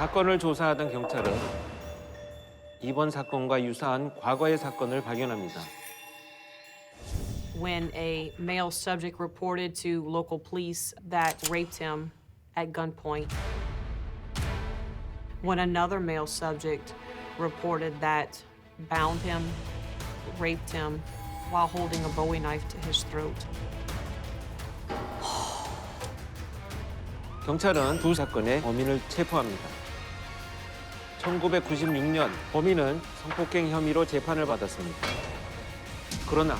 사건을 조사하던 경찰은 이번 사건과 유사한 과거의 사건을 발견합니다. when a male subject reported to local police that raped him at gunpoint. When another male subject reported that bound him, raped him while holding a Bowie knife to his throat. 경찰은 두 사건의 범인을 체포합니다. 1996년 범인은 성폭행 혐의로 재판을 받았습니다. 그러나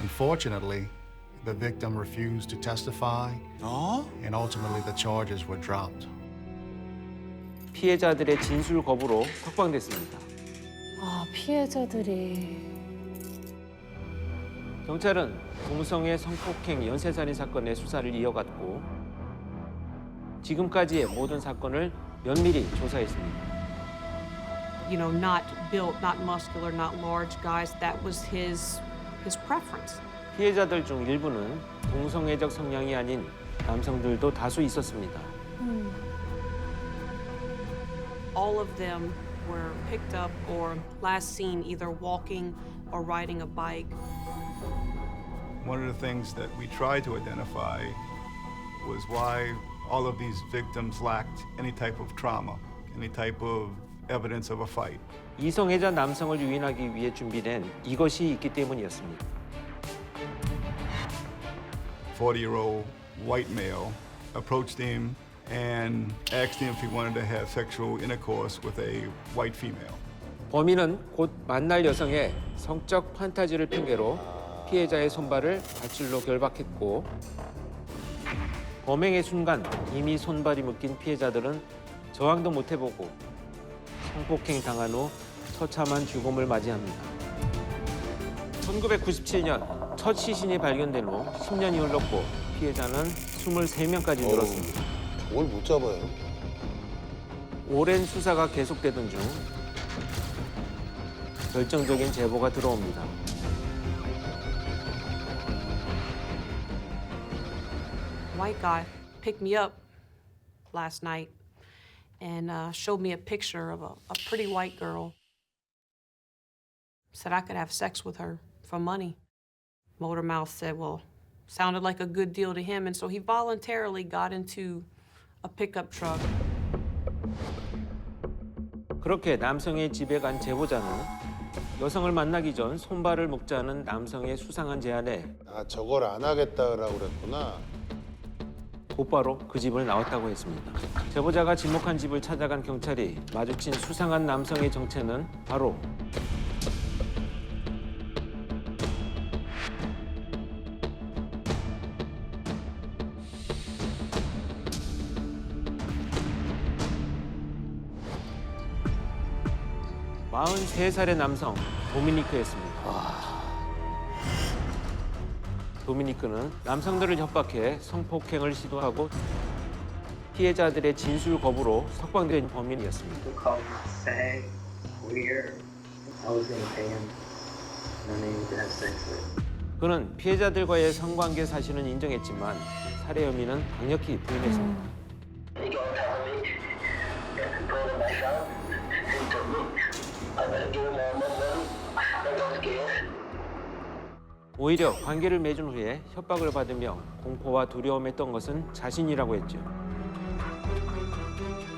Unfortunately, the victim refused to testify, and ultimately the charges were dropped. 피해자들의 진술 거부로 석방됐습니다. 아, 피해자들이 경찰은 동성애 성폭행 연쇄살인 사건의 수사를 이어갔고 지금까지의 모든 사건을 면밀히 조사했습니다. You know, not built, not muscular, not large guys. That was his his preference. 피해자들 중 일부는 동성애적 성향이 아닌 남성들도 다수 있었습니다. All of them were picked up or last seen either walking or riding a bike. One of the things that we tried to identify was why all of these victims lacked any type of trauma, any type of evidence of a fight. 이성애자 남성을 유인하기 위해 준비된 이것이 있기 때문이었습니다. 40 year old white male approached him and asked him if he wanted to have sexual intercourse with a white female. 범인은 곧 만날 여성의 성적 판타지를 핑계로 피해자의 손발을 밧줄로 결박했고 범행의 순간 이미 손발이 묶인 피해자들은 저항도 못 해보고 성폭행 당한 후 처참한 죽음을 맞이합니다. 1997년 첫 시신이 발견된 후 10년이 흘렀고 피해자는 23명까지 늘었습니다. 저걸 못 잡아요. 오랜 수사가 계속되던 중 결정적인 제보가 들어옵니다. white guy picked me up last night and uh, showed me a picture of a, a pretty white girl. Said I could have sex with her for money. Motormouth said, well, sounded like a good deal to him, and so he voluntarily got into a pickup truck. 그렇게 남성의 집에 간 제보자는 여성을 만나기 전 손발을 묶자는 남성의 수상한 제안에 아 저걸 안 하겠다라고 그랬구나. 곧바로 그 집을 나왔다고 했습니다. 제보자가 지목한 집을 찾아간 경찰이 마주친 수상한 남성의 정체는 바로 마흔 세 살의 남성 도미니크였습니다. 도미니크는 남성들을 협박해 성폭행을 시도하고 피해자들의 진술 거부로 석방된 범인이었습니다. 그는 피해자들과의 성관계 사실은 인정했지만 살해 혐의는 강력히 부인했습니다. He 오히려 관계를 맺은 후에 협박을 받으며 공포와 두려움했던 것은 자신이라고 했죠.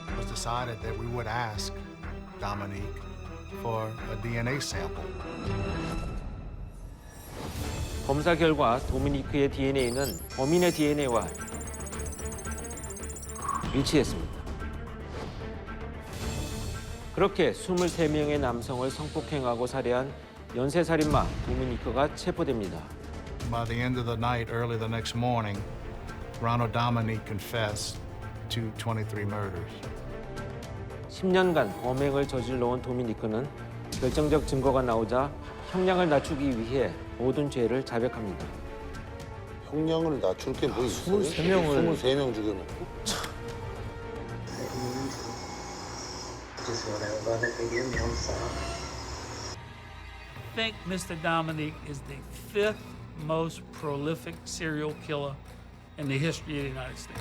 It was decided that we would ask Dominique for a DNA sample. 검사 결과 도미니크의 DNA는 범인의 DNA와 일치했습니다. 그렇게 23명의 남성을 성폭행하고 살해한 연쇄살인마 도미니크가 체포됩니다. By the end of the night, early the next morning, Ronald Dominique confessed to 23 murders. 10년간 범행을 저질러온 도미니크는 결정적 증거가 나오자 형량을 낮추기 위해 모든 죄를 자백합니다. 형량을 낮출 게 뭐 있어요? 23명을 23명 죽여놓고. I to. Give me, I'm sorry. I think Mr. Dominique is the fifth most prolific serial killer in the history of the United States.